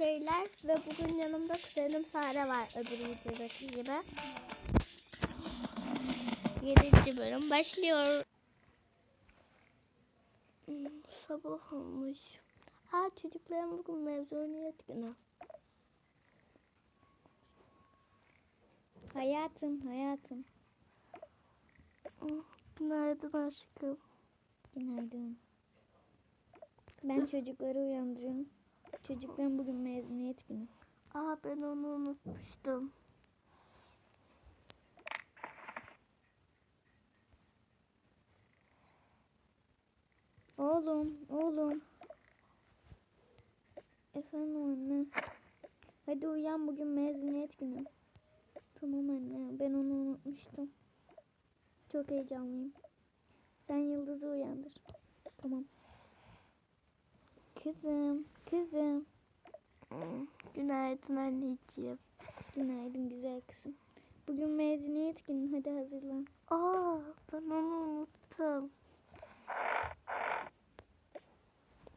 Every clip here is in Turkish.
şeyler ve bugün yanımda kuzenim Sare var öbür videodaki gibi. Yedinci bölüm başlıyor. Sabah olmuş. Aa çocukların bugün mezuniyet günü. Hayatım, hayatım. Günaydın aşkım. Günaydın. Ben çocukları uyandırıyorum. Çocukların bugün mezuniyet günü. Aa ben onu unutmuştum. Oğlum, oğlum. Efendim anne. Hadi uyan bugün mezuniyet günü. Tamam anne ben onu unutmuştum. Çok heyecanlıyım. Sen Yıldız'ı uyandır. Tamam. Kızım, kızım. Günaydın anneciğim. Günaydın güzel kızım. Bugün mezuniyet günü hadi hazırlan. Aa ben onu unuttum.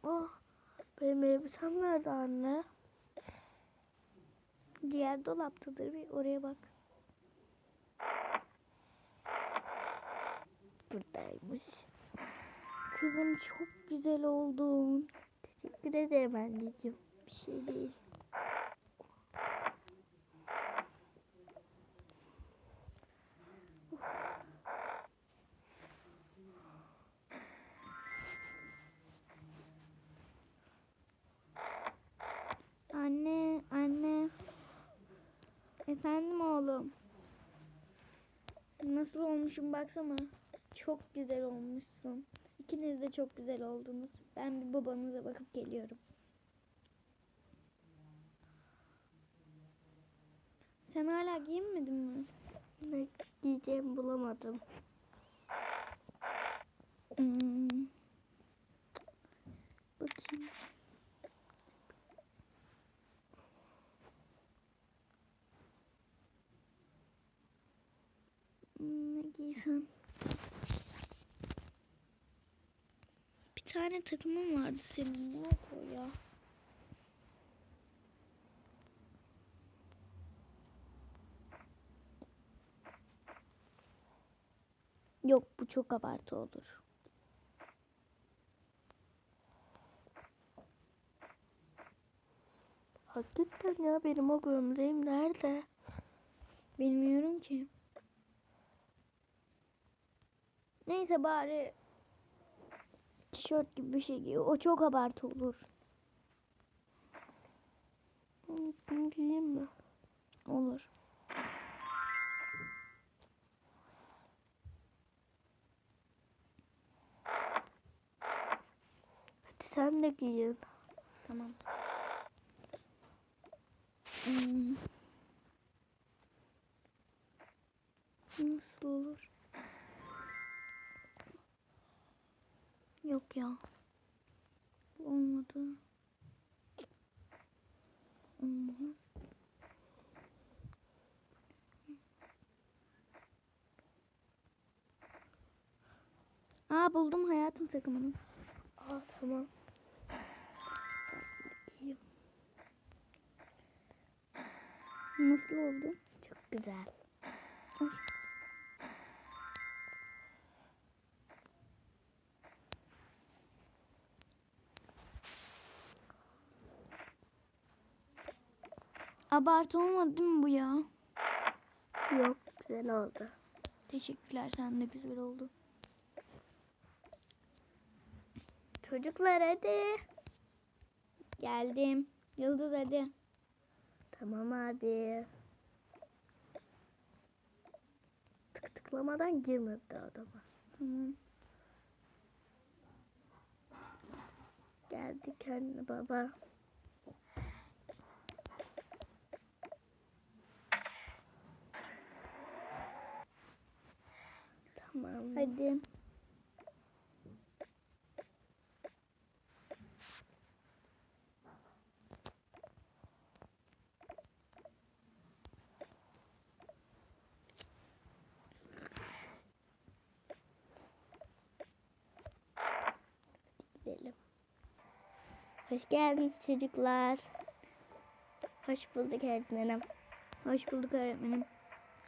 Oh benim elbisem nerede anne? Diğer dolaptadır bir oraya bak. Buradaymış. Kızım çok güzel oldun. Teşekkür ederim anneciğim. Bir şey değil. Anne, anne. Efendim oğlum. Nasıl olmuşum baksana. Çok güzel olmuşsun. İkiniz de çok güzel oldunuz. Ben bir babanıza bakıp geliyorum. Sen hala giyinmedin mi? Ne giyeceğimi bulamadım. Hmm. Bakayım. Hmm, Ne giysem? Takımım vardı senin. Nerede o ya? Yok bu çok abartı olur. Hakikaten ya benim o gömleğim nerede? Bilmiyorum ki. Neyse bari tişört gibi bir şey giy. O çok abartı olur. Bunu giyeyim mi? Olur. Hadi sen de giyin. Tamam. Hmm. Nasıl olur? Yok ya. Olmadı. Olmaz. Aa buldum hayatım takımını. Aa tamam. Nasıl oldu? Çok güzel. Abartı olmadı mi bu ya? Yok güzel oldu. Teşekkürler sen de güzel oldu. Çocuklar hadi. Geldim. Yıldız hadi. Tamam abi. Tık tıklamadan girmedi adama. Tamam. Geldik anne baba. Tamam. Hadi. Gidelim. Hoş geldiniz çocuklar. Hoş bulduk öğretmenim. Hoş bulduk öğretmenim.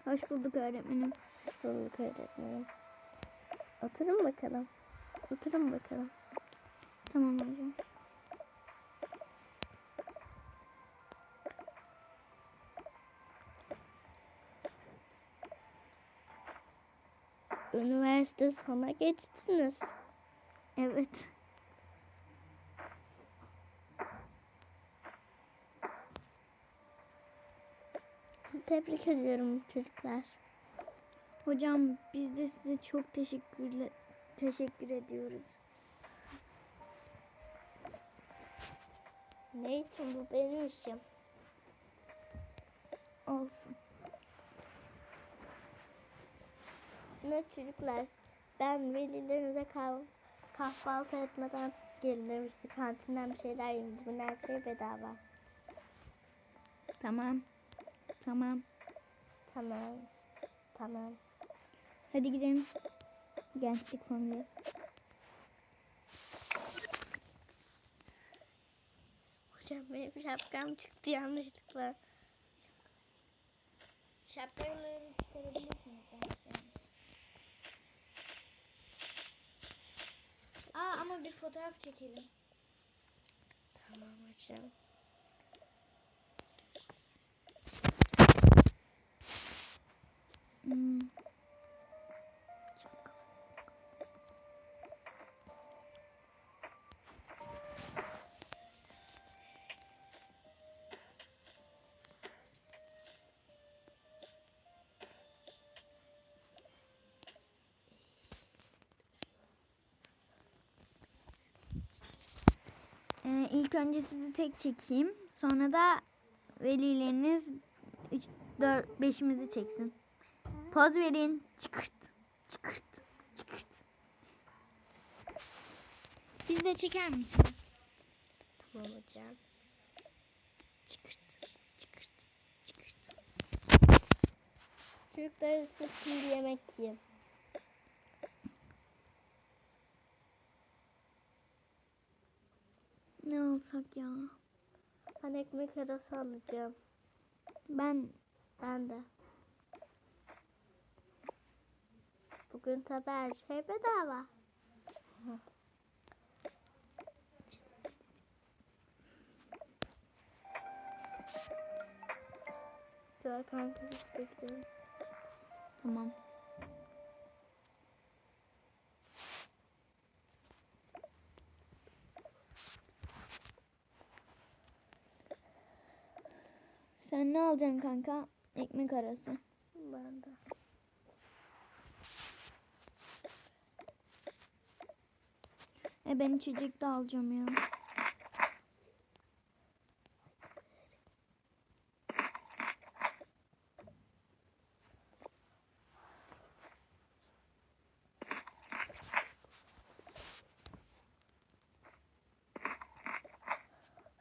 Hoş bulduk öğretmenim. Hoş bulduk öğretmenim. Oturun bakalım. Oturun bakalım. Tamam hocam. Üniversite sona geçtiniz. Evet. Tebrik ediyorum çocuklar. Hocam biz de size çok teşekkürler teşekkür ediyoruz. Ne için bu benim işim. Olsun. Ne çocuklar ben velilerinize kah kahvaltı etmeden gelin demişti. Kantinden bir şeyler yedim. Bu her şey bedava. Tamam. Tamam. Tamam. Tamam. Hadi gidelim. Gençlik kongresi. Hocam benim şapkam çıktı yanlışlıkla. Şapkalarını çıkarabilirsiniz dersleriniz. Aa ama bir fotoğraf çekelim. Tamam hocam. Önce sizi tek çekeyim. Sonra da velileriniz 3, 4, 5'imizi çeksin. Poz verin. Çıkırt. Çıkırt. Çıkırt. Siz de çeker misiniz? Tamam hocam. Çıkırt. Çıkırt. Çıkırt. Çocuklar şimdi yemek yiyin. Ne alsak ya? Ben ekmek arası alacağım. Ben Ben de. Bugün tabi her şey bedava. Güzel kanka bekliyorum. tamam. Sen ne alacaksın kanka? Ekmek arası. Ben de. E ben içecek de alacağım ya.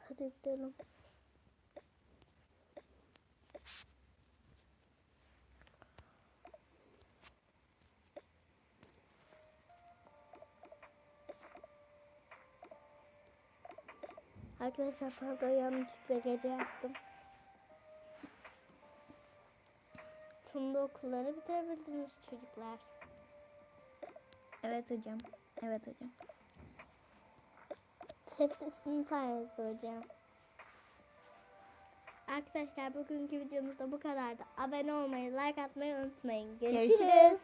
Hadi gidelim. Arkadaşlar pardon yanlışlıkla gece yaptım. Sonunda okulları bitirebildiniz çocuklar. Evet hocam. Evet hocam. Hepsi sizin sayenizde hocam. Arkadaşlar bugünkü videomuz da bu kadardı. Abone olmayı, like atmayı unutmayın. Görüşürüz. Görüşürüz.